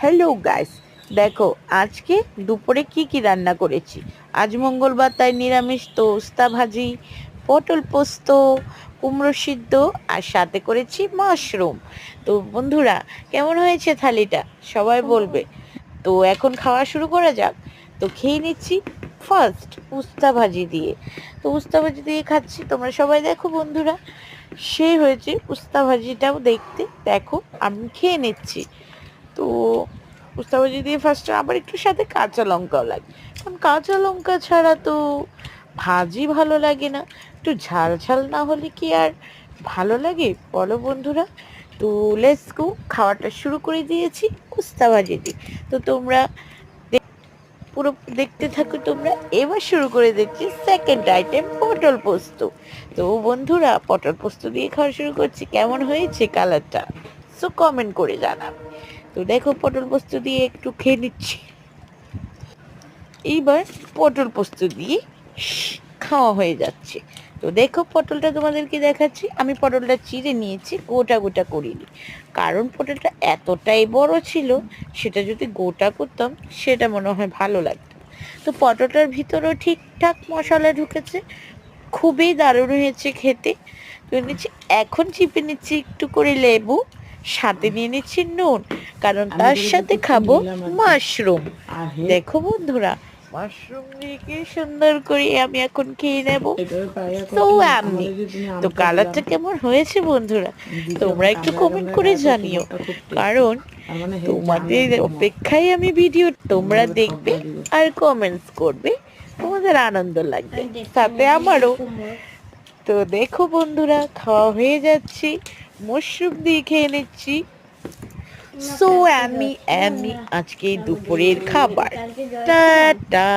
Hello guys দেখো আজকে দুপুরে কি কি রান্না করেছি? আজ মঙ্গলবার তাই নিরামিষ তো উস্তা ভাজি পটল পোস্ত কুমড়ো সিদ্ধ আর সাথে করেছি মাশরুম। তো বন্ধুরা কেমন হয়েছে থালিটা? সবাই বলবে। তো এখন খাওয়া শুরু করা যাক। তো খেয়ে নিচ্ছি ফার্স্ট উস্তা ভাজি দিয়ে। তো উস্তা ভাজি দিয়ে খাচ্ছি। তোমরা সবাই দেখো বন্ধুরা। সে হয়েছে উস্তা ভাজিটাও দেখতে। দেখো আমি খেয়ে নিচ্ছি। তো উস্তা ভাজি দিয়ে ফার্স্টে আবার একটু সাথে কাঁচা লঙ্কাও লাগে। কারণ কাঁচা লঙ্কা ছাড়া তো ভাজি ভালো লাগে না। একটু ঝাল ঝাল না হলে কি আর ভালো লাগে? বলো বন্ধুরা। তো লেটস গো খাওয়াটা শুরু করে দিয়েছি। উস্তা ভাজি দিয়ে তো তোমরা পুরো দেখতে থাকো তোমরা। এবার শুরু করে দিচ্ছি সেকেন্ড আইটেম পটল পোস্ত। তো বন্ধুরা, পটল পোস্ত দিয়ে খাওয়া শুরু করছি। কেমন হয়েছে কালারটা সো কমেন্ট করে জানাবে। তো দেখো পটল পোস্ত দিয়ে একটু খেয়ে নিচ্ছি। এইবার পটল পোস্ত দিয়ে খাওয়া হয়ে যাচ্ছে। তো দেখো পটলটা তোমাদেরকে দেখাচ্ছি। আমি পটলটা চিড়ে নিয়েছি, গোটা গোটা করিনি। কারণ পটলটা এতটাই বড় ছিল, সেটা যদি গোটা করতাম, সেটা মনে হয় ভালো লাগতো। তো পটলটার ভিতরেও ঠিকঠাক মশলা ঢুকেছে, খুবই দারুণ হয়েছে খেতে। তো নিচ্ছি এখন চিপে নিচ্ছি একটু করে লেবু। সাথে নিয়ে নিচ্ছি নুন কারণ তার সাথে খাব। মাশরুম। দেখো বন্ধুরা মাশরুম কি সুন্দর করে আমি এখন খেয়ে নেব। তো আমি তো কালারটা কেমন হয়েছে বন্ধুরা? তোমরা একটু কমেন্ট করে জানিও। কারণ মানে তোমাদের অপেক্ষায় আমি ভিডিও তোমরা দেখবে আর কমেন্টস করবে। তোমাদের আনন্দ লাগবে। তাতে আমারও তো দেখো বন্ধুরা খাওয়া হয়ে যাচ্ছে। মশরুম দিয়ে খেয়ে নিচ্ছি। সো আমি আমি আজকে দুপুরের খাবার। টাটা।